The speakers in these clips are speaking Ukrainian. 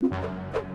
you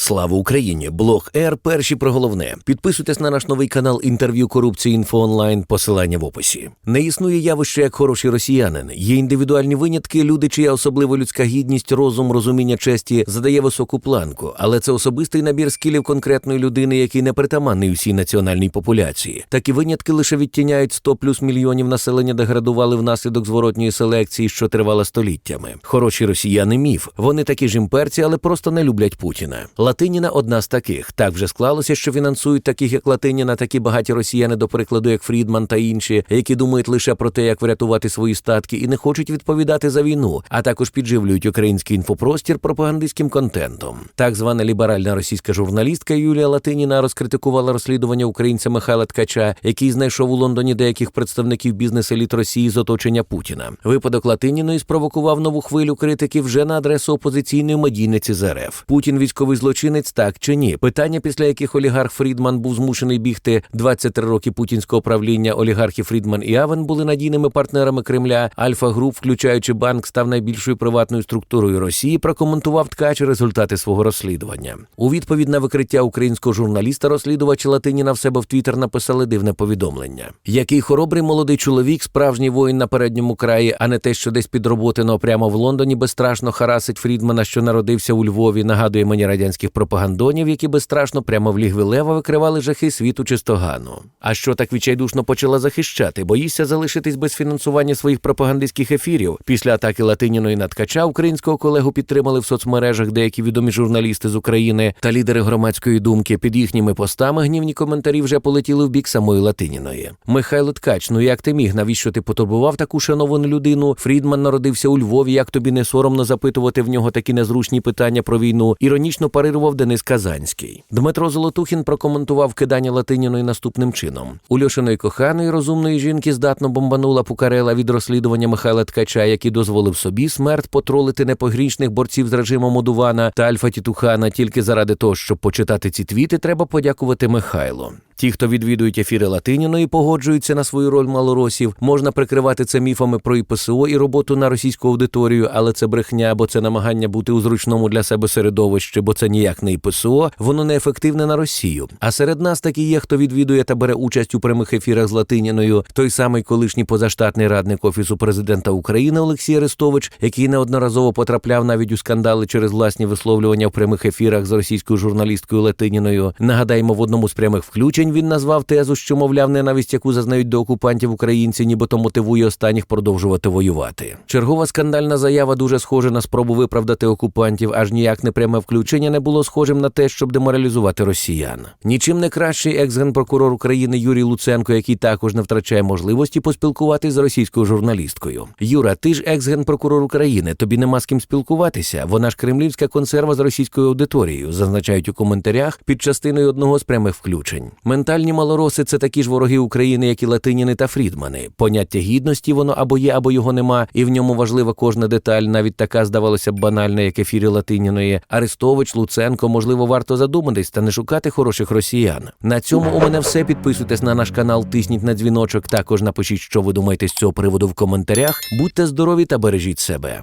Слава Україні! Блог Р. Перші про головне. Підписуйтесь на наш новий канал інтерв'ю корупції інфо онлайн. Посилання в описі. Не існує явище як хороший росіянин. Є індивідуальні винятки, люди, чия особливо людська гідність, розум, розуміння честі задає високу планку, але це особистий набір скілів конкретної людини, який не притаманний усій національній популяції. Такі винятки лише відтіняють 100 плюс мільйонів населення, деградували внаслідок зворотньої селекції, що тривала століттями. Хороші росіяни міф. Вони такі ж імперці, але просто не люблять Путіна. Латиніна одна з таких. Так вже склалося, що фінансують таких, як Латиніна, такі багаті росіяни, до прикладу, як Фрідман та інші, які думають лише про те, як врятувати свої статки, і не хочуть відповідати за війну, а також підживлюють український інфопростір пропагандистським контентом. Так звана ліберальна російська журналістка Юлія Латиніна розкритикувала розслідування українця Михайла Ткача, який знайшов у Лондоні деяких представників бізнес-еліт Росії з оточення Путіна. Випадок Латиніної спровокував нову хвилю критики вже на адресу опозиційної медійниці з РФ. Путін військовий злочинець, так чи ні? Питання, після яких олігарх Фрідман був змушений бігти 23 роки путінського правління. Олігархи Фрідман і Авен були надійними партнерами Кремля. Альфа Груп, включаючи банк, став найбільшою приватною структурою Росії. Прокоментував ткач результати свого розслідування. У відповідь на викриття українського журналіста розслідувач Латиніна в себе в Твіттер написали дивне повідомлення. Який хоробрий молодий чоловік, справжній воїн на передньому краї, а не те, що десь підроботено прямо в Лондоні, безстрашно харасить Фрідмана, що народився у Львові. Нагадує мені радянських пропагандонів, які безстрашно прямо в лігві лева викривали жахи світу чистогану. А що так відчайдушно почала захищати? Боїшся залишитись без фінансування своїх пропагандистських ефірів. Після атаки Латиніної на ткача українського колегу підтримали в соцмережах деякі відомі журналісти з України та лідери громадської думки. Під їхніми постами гнівні коментарі вже полетіли в бік самої Латиніної. Михайло Ткач, ну як ти міг? Навіщо ти потурбував таку шановану людину? Фрідман народився у Львові. Як тобі не соромно запитувати в нього такі незручні питання про війну? Іронічно парирував Денис Казанський. Дмитро Золотухін прокоментував кидання Латиніної наступним чином: у Льошиної коханої розумної жінки здатно бомбанула Пукарела від розслідування Михайла Ткача, який дозволив собі смерть потролити непогрішних борців з режимом Одувана та Альфа Тітухана. Тільки заради того, щоб почитати ці твіти, треба подякувати Михайлу. Ті, хто відвідують ефіри Латиніної, погоджуються на свою роль малоросів. Можна прикривати це міфами про ІПСО і роботу на російську аудиторію, але це брехня, бо це намагання бути у зручному для себе середовищі, бо це ніяк не ІПСО, воно не ефективне на Росію. А серед нас таки є, хто відвідує та бере участь у прямих ефірах з Латиніною. Той самий колишній позаштатний радник офісу президента України Олексій Арестович, який неодноразово потрапляв навіть у скандали через власні висловлювання в прямих ефірах з російською журналісткою Латиніною. Нагадаємо, в одному з прямих включень він назвав тезу, що мовляв ненависть, яку зазнають до окупантів українці, нібито мотивує останніх продовжувати воювати. Чергова скандальна заява дуже схожа на спробу виправдати окупантів, аж ніяк не пряме включення не було схожим на те, щоб деморалізувати росіян. Нічим не кращий екс-генпрокурор України Юрій Луценко, який також не втрачає можливості поспілкуватися з російською журналісткою. Юра, ти ж екс-генпрокурор України. Тобі нема з ким спілкуватися. Вона ж кремлівська консерва з російською аудиторією, зазначають у коментарях під частиною одного з прямих включень. Ментальні малороси це такі ж вороги України, як і Латиніни та Фрідмани. Поняття гідності воно або є, або його нема, і в ньому важлива кожна деталь, навіть така здавалося б банальна, як ефірі Латиніної. Арестович, Луценко, можливо, варто задуматись та не шукати хороших росіян. На цьому у мене все. Підписуйтесь на наш канал, тисніть на дзвіночок. Також напишіть, що ви думаєте з цього приводу в коментарях. Будьте здорові та бережіть себе.